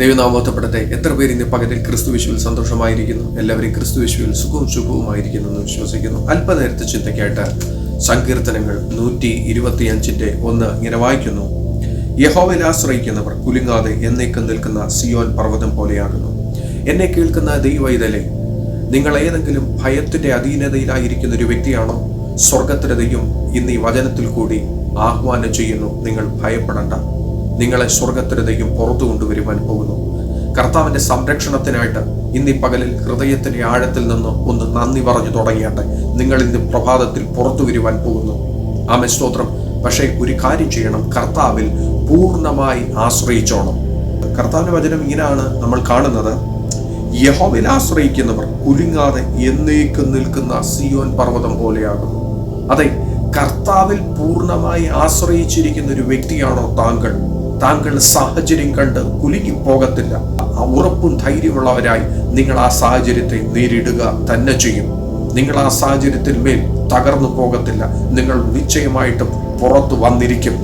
ദൈവനാമോത്തപ്പെടട്ടെ. എത്ര പേര് ഇന്ന് പകരം ക്രിസ്തു വിശുവിൽ സന്തോഷമായിരിക്കുന്നു? എല്ലാവരും ക്രിസ്തു വിശുവിൽ സുഖവും ശുഭവുമായിരിക്കുന്നു എന്ന് വിശ്വസിക്കുന്നു. അല്പനേരത്തെ ചിന്തയ്ക്കായിട്ട് സങ്കീർത്തനങ്ങൾ നൂറ്റി ഇരുപത്തിയഞ്ചിന്റെ ഒന്ന് ഇങ്ങനെ വായിക്കുന്നു. യഹോവയിൽ ആശ്രയിക്കുന്നവർ കുലുങ്ങാതെ എന്നേക്കും നിൽക്കുന്ന സിയോൻ പർവതം പോലെയാകുന്നു. എന്നെ കേൾക്കുന്ന ദൈവൈതലെ നിങ്ങൾ ഏതെങ്കിലും ഭയത്തിന്റെ അധീനതയിലായിരിക്കുന്ന ഒരു വ്യക്തിയാണോ? സ്വർഗത്തിന്റെ ദൈവം ഇന്ന് ഈ വചനത്തിൽ കൂടി ആഹ്വാനം ചെയ്യുന്നു. നിങ്ങൾ ഭയപ്പെടണ്ട. നിങ്ങളെ സ്വർഗത്തിന്റെ ദൈവം പുറത്തു കൊണ്ടുവരുവാൻ പോകുന്നു. കർത്താവിന്റെ സംരക്ഷണത്തിനായിട്ട് ഇന്ന് ഈ പകലിൽ ഹൃദയത്തിന്റെ ആഴത്തിൽ നിന്ന് ഒന്ന് നന്ദി പറഞ്ഞു തുടങ്ങിയാട്ടെ. നിങ്ങൾ ഇന്ന് പ്രഭാതത്തിൽ പുറത്തു വരുവാൻ പോകുന്നു. ആമെ സ്തോത്രം. പക്ഷേ ഒരു കാര്യം ചെയ്യണം. കർത്താവിൽ പൂർണമായി ആശ്രയിച്ചോണം. കർത്താവിന്റെ വചനം ഇങ്ങനെയാണ് നമ്മൾ കാണുന്നത്. യഹോവിൽ ആശ്രയിക്കുന്നവർ കുലുങ്ങാതെ എന്നേക്കും നിൽക്കുന്ന സിയോൻ പർവതം പോലെയാകുന്നു. അതെ കർത്താവിൽ പൂർണമായി ആശ്രയിച്ചിരിക്കുന്ന ഒരു വ്യക്തിയാണോ താങ്കൾ? താങ്കൾ സാഹചര്യം കണ്ട് കുലുങ്ങി പോകത്തില്ല ആ ഉറപ്പും ധൈര്യമുള്ളവരായി നിങ്ങൾ ആ സാഹചര്യത്തെ നേരിടുക തന്നെ ചെയ്യും. നിങ്ങൾ ആ സാഹചര്യത്തിൽ മേൽ തകർന്നു പോകത്തില്ല. നിങ്ങൾ നിശ്ചയമായിട്ടും പുറത്തു വന്നിരിക്കും.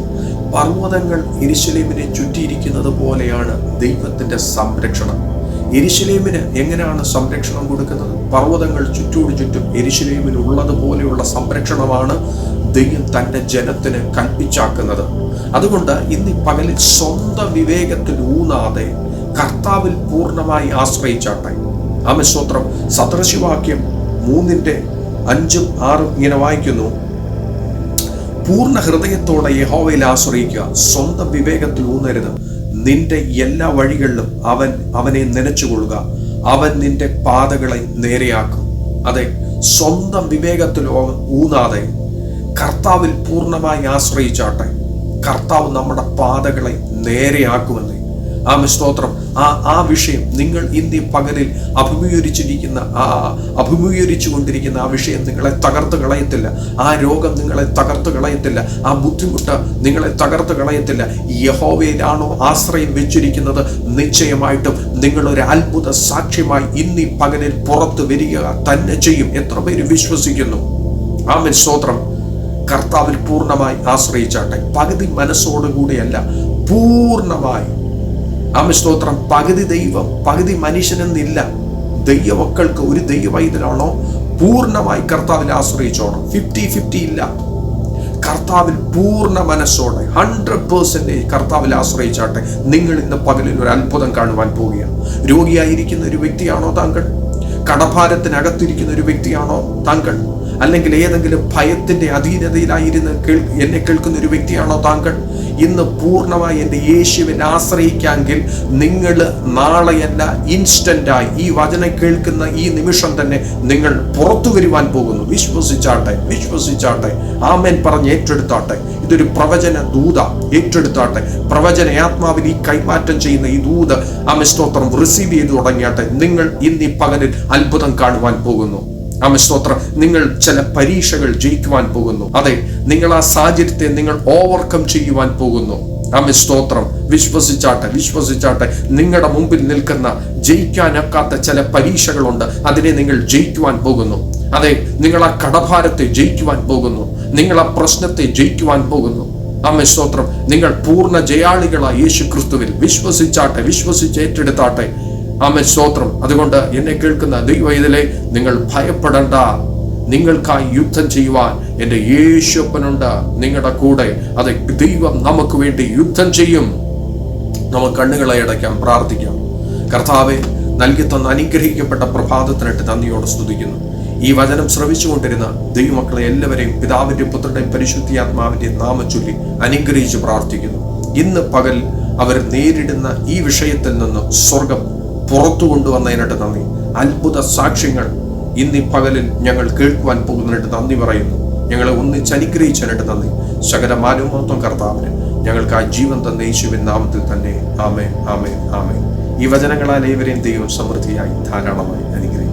പർവതങ്ങൾ എരിശലേമിനെ ചുറ്റിയിരിക്കുന്നത് പോലെയാണ് ദൈവത്തിന്റെ സംരക്ഷണം. എരിശിലേമിന് എങ്ങനെയാണ് സംരക്ഷണം കൊടുക്കുന്നത്? പർവതങ്ങൾ ചുറ്റോട് ചുറ്റും എരിശിലേമിനുള്ളത് ഉള്ളതുപോലെയുള്ള സംരക്ഷണമാണ് ദൈവം തന്റെ ജനത്തിന് കൽപ്പിച്ചാക്കുന്നത്. അതുകൊണ്ട് ഇന്ന് പകലിൽ സ്വന്തം വിവേകത്തിൽ ഊന്നാതെ കർത്താവിൽ പൂർണമായി ആശ്രയിച്ചാട്ടെ. ആമസ്തോത്രം സദൃശിവാക്യം മൂന്നിന്റെ അഞ്ചും ആറും ഇങ്ങനെ വായിക്കുന്നു. പൂർണ ഹൃദയത്തോടെ യഹോവയിൽ ആശ്രയിക്കുക. സ്വന്തം വിവേകത്തിൽ ഊന്നരുത്. നിന്റെ എല്ലാ വഴികളിലും അവൻ അവനെ നനച്ചുകൊള്ളുക. അവൻ നിന്റെ പാതകളെ നേരെയാക്കും. അതെ സ്വന്തം വിവേകത്തിൽ ഊന്നാതെ കർത്താവിൽ പൂർണമായി ആശ്രയിച്ചാട്ടെ. കർത്താവ് നമ്മുടെ പാതകളെ നേരെയാക്കുമെന്നേ. ആ സ്തോത്രം. ആ ആ വിഷയം നിങ്ങൾ ഇന്ന് ഈ പകലിൽ അഭിമുഖീകരിച്ചിരിക്കുന്ന ആ അഭിമുഖീകരിച്ചു കൊണ്ടിരിക്കുന്ന ആ വിഷയം നിങ്ങളെ തകർത്ത് കളയത്തില്ല. ആ രോഗം നിങ്ങളെ തകർത്ത് കളയത്തില്ല. ആ ബുദ്ധിമുട്ട് നിങ്ങളെ തകർത്ത് കളയത്തില്ല. യഹോവയിലാണോ ആശ്രയം വെച്ചിരിക്കുന്നത്? നിശ്ചയമായിട്ടും നിങ്ങളൊരു അത്ഭുത സാക്ഷ്യമായി ഇന്ന് പകലിൽ പുറത്ത് വരിക തന്നെ ചെയ്യും. എത്ര പേര് വിശ്വസിക്കുന്നു? ആമൻ. സ്തോത്രം. കർത്താവിൽ പൂർണമായി ആശ്രയിച്ചാട്ടെ. പകുതി മനസ്സോടുകൂടിയല്ല പൂർണമായി. ആമസ്തോത്രം പകുതി ദൈവം പകുതി മനുഷ്യനെന്നില്ല. ദൈവമക്കൾക്ക് ഒരു ദൈവവൈദ്യനാണോ പൂർണമായി കർത്താവിൽ ആശ്രയിച്ചോണം. ഫിഫ്റ്റി ഫിഫ്റ്റി ഇല്ല. കർത്താവിൽ പൂർണ മനസ്സോടെ ഹൺഡ്രഡ് പേഴ്സന്റേജ് കർത്താവിൽ ആശ്രയിച്ചാട്ടെ നിങ്ങൾ ഇന്ന് പകലിൽ ഒരു അത്ഭുതം കാണുവാൻ പോവുകയാണ്. രോഗിയായിരിക്കുന്ന ഒരു വ്യക്തിയാണോ താങ്കൾ? കടഭാരത്തിനകത്തിരിക്കുന്ന ഒരു വ്യക്തിയാണോ താങ്കൾ? അല്ലെങ്കിൽ ഏതെങ്കിലും ഭയത്തിന്റെ അധീനതയിലായിരുന്ന് കേൾ എന്നെ കേൾക്കുന്ന ഒരു വ്യക്തിയാണോ താങ്കൾ? ഇന്ന് പൂർണമായി എന്റെ യേശുവിനെ ആശ്രയിക്കാമെങ്കിൽ നിങ്ങൾ നാളെയല്ല ഇൻസ്റ്റന്റായി ഈ വചനം കേൾക്കുന്ന ഈ നിമിഷം തന്നെ നിങ്ങൾ പുറത്തു വരുവാൻ പോകുന്നു. വിശ്വസിച്ചാട്ടെ വിശ്വസിച്ചാട്ടെ. ആമേൻ പറഞ്ഞ് ഏറ്റെടുത്താട്ടെ. ഇതൊരു പ്രവചന ദൂത ഏറ്റെടുത്താട്ടെ. പ്രവചന ആത്മാവിൽ ഈ കൈമാറ്റം ചെയ്യുന്ന ഈ ദൂത് ആമ സ്തോത്രം റിസീവ് ചെയ്തു തുടങ്ങിയാട്ടെ. നിങ്ങൾ ഇന്ന് ഈ പകലിൽ അത്ഭുതം കാണുവാൻ പോകുന്നു. ആമസ്തോത്രം നിങ്ങൾ ചില പരീക്ഷകൾ ജയിക്കുവാൻ പോകുന്നു. അതെ നിങ്ങൾ ആ സാഹചര്യത്തെ നിങ്ങൾ ഓവർകം ചെയ്യുവാൻ പോകുന്നു. ആമസ്തോത്രം വിശ്വസിച്ചാട്ടെ വിശ്വസിച്ചാട്ടെ നിങ്ങളുടെ മുമ്പിൽ നിൽക്കുന്ന ജയിക്കാനൊക്കാത്ത ചില പരീക്ഷകളുണ്ട്. അതിനെ നിങ്ങൾ ജയിക്കുവാൻ പോകുന്നു. അതെ നിങ്ങൾ ആ കടഭാരത്തെ ജയിക്കുവാൻ പോകുന്നു. നിങ്ങൾ ആ പ്രശ്നത്തെ ജയിക്കുവാൻ പോകുന്നു. അമ്മ സ്തോത്രം നിങ്ങൾ പൂർണ ജയാളികളായ യേശു ക്രിസ്തുവിൽ വിശ്വസിച്ചാട്ടെ വിശ്വസിച്ച് ഏറ്റെടുത്താട്ടെ ആമേ സ്തോത്രം. അതുകൊണ്ട് എന്നെ കേൾക്കുന്ന ദൈവ ഇതിലെ നിങ്ങൾ ഭയപ്പെടണ്ട. നിങ്ങൾക്കായി യുദ്ധം ചെയ്യുവാൻ എന്റെ യേശുപ്പനുണ്ട് നിങ്ങളുടെ കൂടെ അത് ദൈവം നമുക്ക് വേണ്ടി യുദ്ധം ചെയ്യും. നമുക്ക് കണ്ണുകളെ അടയ്ക്കാം പ്രാർത്ഥിക്കാം. കർത്താവെ നൽകി തന്ന അനുഗ്രഹിക്കപ്പെട്ട പ്രഭാതത്തിനായിട്ട് നന്ദിയോട് സ്തുതിക്കുന്നു. ഈ വചനം ശ്രവിച്ചുകൊണ്ടിരുന്ന ദൈവമക്കളെ എല്ലാവരെയും പിതാവിന്റെ പുത്രന്റെയും പരിശുദ്ധിയാത്മാവിന്റെ നാമം ചൊല്ലി അനുഗ്രഹിച്ച് പ്രാർത്ഥിക്കുന്നു. ഇന്ന് പകൽ അവർ നേരിടുന്ന ഈ വിഷയത്തിൽ നിന്ന് സ്വർഗം പുറത്തു കൊണ്ടുവന്നതിനായിട്ട് നന്ദി. അത്ഭുത സാക്ഷ്യങ്ങൾ ഇന്ന് ഈ പകലിൽ ഞങ്ങൾ കേൾക്കുവാൻ പോകുന്നതിനായിട്ട് നന്ദി പറയുന്നു. ഞങ്ങളെ ഒന്നിച്ച് അനുഗ്രഹിച്ചതിനായിട്ട് നന്ദി. സകല മാനവമത്വം കർത്താവിന് ഞങ്ങൾക്ക് ആ ജീവൻ തന്ന യേശുവിൻ നാമത്തിൽ തന്നെ ആമേ ആമേ ആമേ ഈ വചനങ്ങളാൽ ഏവരെയും ദൈവം സമൃദ്ധിയായി ധാരാളമായി അനുഗ്രഹിക്കും.